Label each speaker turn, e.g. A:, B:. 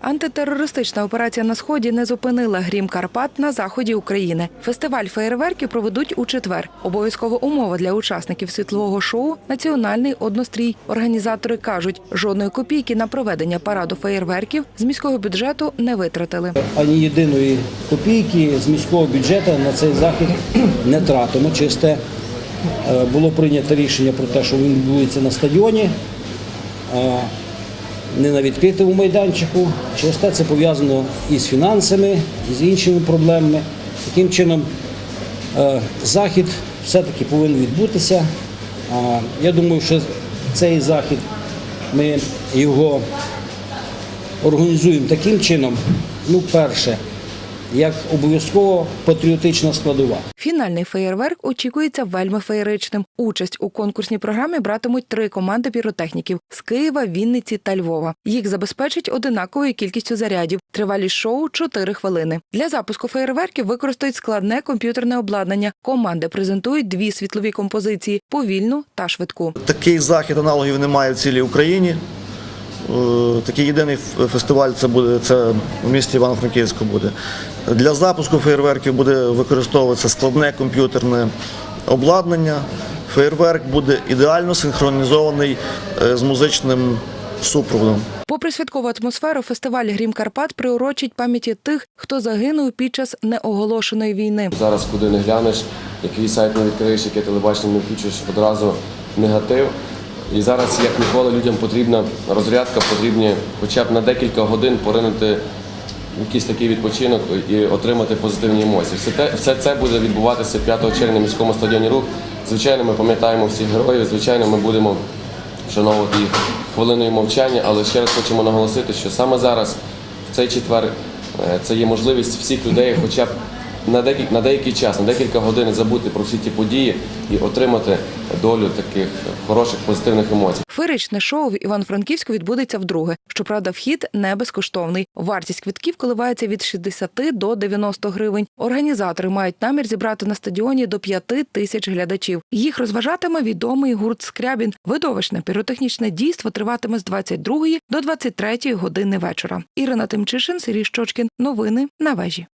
A: Антитерористична операція на сході не зупинила грім Карпат на заході України. Фестиваль феєрверків проведуть у четвер. Обов'язкова умова для учасників світлового шоу національний однострій. Організатори кажуть, жодної копійки на проведення параду феєрверків з міського бюджету не витратили.
B: ані єдиної копійки з міського бюджету на цей захід не тратимо. Через те е, було прийнято рішення про те, що він відбудеться на стадіоні, а не на відкритому майданчику. Через те це пов'язано і з фінансами, і з іншими проблемами. Таким чином, е, захід все-таки повинен відбутися. Я думаю, що цей захід ми його організуємо таким чином, ну, перше, як обов'язково патріотична складова.
A: Фінальний феєрверк очікується вельми феєричним. Участь у конкурсній програмі братимуть три команди піротехніків з Києва, Вінниці та Львова. Їх забезпечать одинаковою кількістю зарядів. Тривалість шоу 4 хвилини. Для запуску феєрверків використають складне комп'ютерне обладнання. Команди презентують дві світлові композиції повільну та швидку.
C: Такий захід аналогів немає в цілій Україні. Е, Такий єдиний фестиваль це буде це в місті Івано-Франківську буде. Для запуску феєрверків буде використовуватися складне комп'ютерне обладнання. Феєрверк буде ідеально синхронізований е, з музичним супроводом.
A: Попри святкову атмосферу, фестиваль Грім Карпат приурочить пам'яті тих, хто загинув під час неоголошеної війни.
D: Зараз, куди не глянеш, який сайт не відкриєш, яке телебачення не включиш, одразу негатив. І зараз, як ніколи, людям потрібна розрядка, потрібні хоча б на декілька годин поринути якийсь такий відпочинок і отримати позитивні емоції. Все, те, все це буде відбуватися 5 червня в міському стадіоні Рух. Звичайно, ми пам'ятаємо всіх героїв, звичайно, ми будемо вшановувати їх хвилиною мовчання, але ще раз хочемо наголосити, що саме зараз, в цей четвер, е, це є можливість всіх людей хоча б на деякий, на деякий час, на декілька годин забути про всі ті події і отримати долю таких хороших позитивних емоцій.
A: Феєричне шоу в Івано-Франківську відбудеться вдруге. Щоправда, вхід не безкоштовний. Вартість квитків коливається від 60 до 90 гривень. Організатори мають намір зібрати на стадіоні до 5 тисяч глядачів. Їх розважатиме відомий гурт Скрябін. Видовищне піротехнічне дійство триватиме з 22 до 23 години вечора. Ірина Тимчишин, Сергій Щочкін. Новини на вежі.